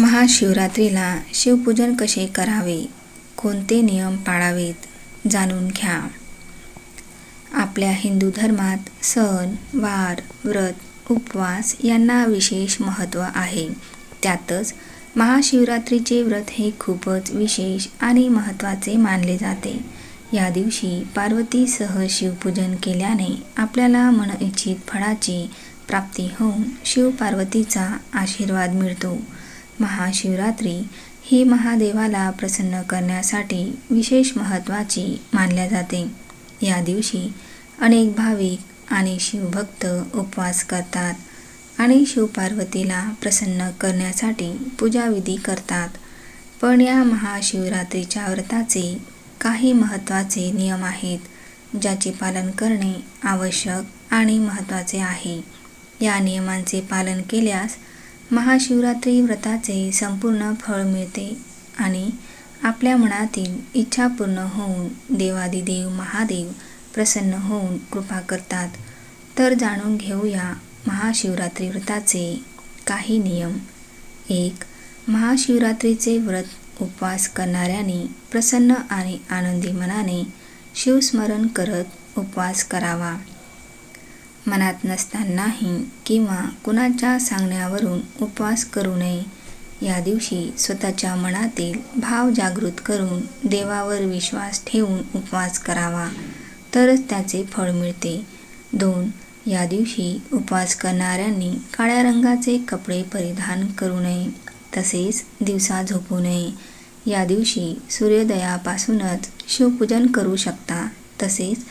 महाशिवरात्रीला शिवपूजन कसे करावे? कोणते नियम पाळावेत? जाणून घ्या. आपल्या हिंदू धर्मात सण वार व्रत उपवास यांना विशेष महत्त्व आहे. त्यातच महाशिवरात्रीचे व्रत हे खूपच विशेष आणि महत्त्वाचे मानले जाते. या दिवशी पार्वतीसह शिवपूजन केल्याने आपल्याला मनइच्छित फळाची प्राप्ती होऊन शिवपार्वतीचा आशीर्वाद मिळतो. महाशिवरात्री ही महादेवाला प्रसन्न करण्यासाठी विशेष महत्त्वाची मानल्या जाते. या दिवशी अनेक भाविक आणि शिवभक्त उपवास करतात आणि शिवपार्वतीला प्रसन्न करण्यासाठी पूजाविधी करतात. पण या महाशिवरात्रीच्या व्रताचे काही महत्त्वाचे नियम आहेत ज्याचे पालन करणे आवश्यक आणि महत्त्वाचे आहे. या नियमांचे पालन केल्यास महाशिवरात्री व्रताचे संपूर्ण फळ मिळते आणि आपल्या मनातील इच्छा पूर्ण होऊन देवादिदेव महादेव प्रसन्न होऊन कृपा करतात. तर जाणून घेऊया महाशिवरात्री व्रताचे काही नियम. एक महाशिवरात्रीचे व्रत उपवास करणाऱ्याने प्रसन्न आणि आनंदी मनाने शिवस्मरण करत उपवास करावा. मनात नसतानाही किंवा कुणाच्या सांगण्यावरून उपवास करू नये. या दिवशी स्वतःच्या मनातील भाव जागृत करून देवावर विश्वास ठेवून उपवास करावा तरच त्याचे फळ मिळते. दोन या दिवशी उपवास करणाऱ्यांनी काळ्या रंगाचे कपडे परिधान करू नये तसेच दिवसा झोपू नये. या दिवशी सूर्योदयापासूनच शिवपूजन करू शकता तसेच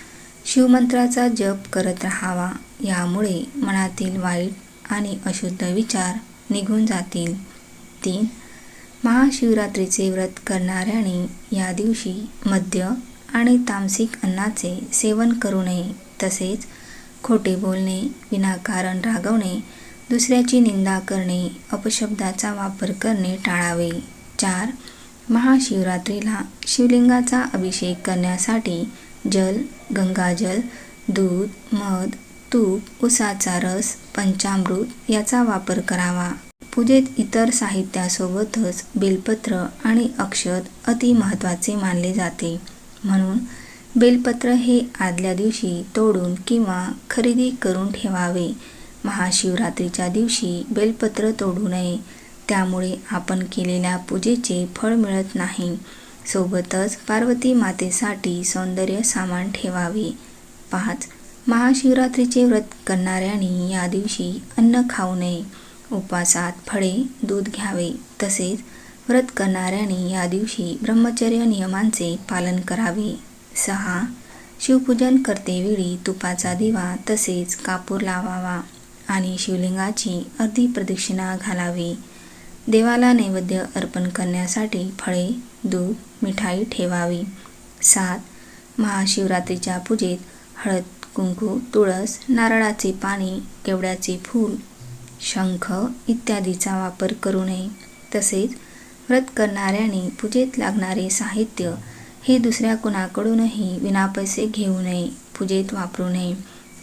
शिवमंत्राचा जप करत राहावा. यामुळे मनातील वाईट आणि अशुद्ध विचार निघून जातील. तीन महाशिवरात्रीचे व्रत करणाऱ्याने या दिवशी मद्य आणि तामसिक अन्नाचे सेवन करू नये. तसेच खोटे बोलणे विनाकारण रागवणे दुसऱ्याची निंदा करणे अपशब्दाचा वापर करणे टाळावे. चार महाशिवरात्रीला शिवलिंगाचा अभिषेक करण्यासाठी जल गंगाजल दूध मध तूप उसाचा रस पंचामृत याचा वापर करावा. पूजेत इतर साहित्यासोबतच बेलपत्र आणि अक्षत अति महत्त्वाचे मानले जाते. म्हणून बेलपत्र हे आदल्या दिवशी तोडून किंवा खरेदी करून ठेवावे. महाशिवरात्रीच्या दिवशी बेलपत्र तोडू नये. त्यामुळे आपण केलेल्या पूजेचे फळ मिळत नाही. सोबतच पार्वती मातेसाठी सौंदर्य सामान ठेवावे. पाच महाशिवरात्रीचे व्रत करणाऱ्यांनी या दिवशी अन्न खाऊ नये. उपवासात फळे दूध घ्यावे. तसेच व्रत करणाऱ्यांनी या दिवशी ब्रह्मचर्य नियमांचे पालन करावे. सहा शिवपूजन करतेवेळी तुपाचा दिवा तसेच कापूर लावावा आणि शिवलिंगाची अर्धी प्रदक्षिणा घालावी. देवाला नैवेद्य अर्पण करण्यासाठी फळे दूध मिठाई ठेवावी. सात. महाशिवरात्रीच्या पूजेत हळद कुंकू तुळस नारळाचे पाणी केवड्याचे फूल शंख इत्यादीचा वापर करू नये. तसेच व्रत करणाऱ्याने पूजेत लागणारे साहित्य हे दुसऱ्या कुणाकडूनही विनापैसे घेऊ नये पूजेत वापरू नये.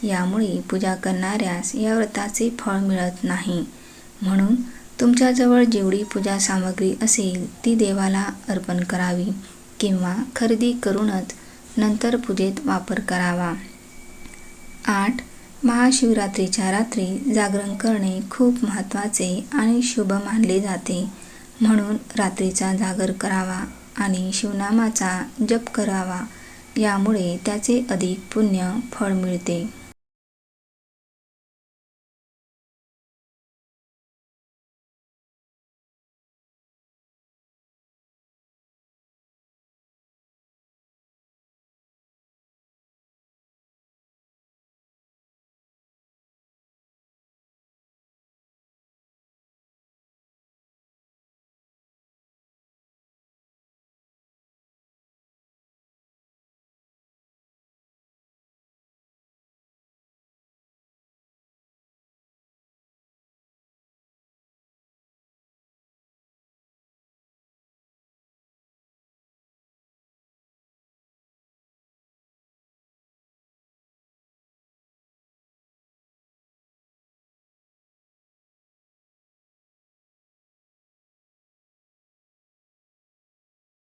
यामुळे पूजा करणाऱ्यास या व्रताचे फळ मिळत नाही. म्हणून तुमच्याजवळ जेवढी पूजा सामग्री असेल ती देवाला अर्पण करावी किंवा खरेदी करूनच नंतर पूजेत वापर करावा. आठ. महाशिवरात्रीच्या रात्री जागरण करणे खूप महत्त्वाचे आणि शुभ मानले जाते. म्हणून रात्रीचा जागर करावा आणि शिवनामाचा जप करावा यामुळे त्याचे अधिक पुण्य फळ मिळते.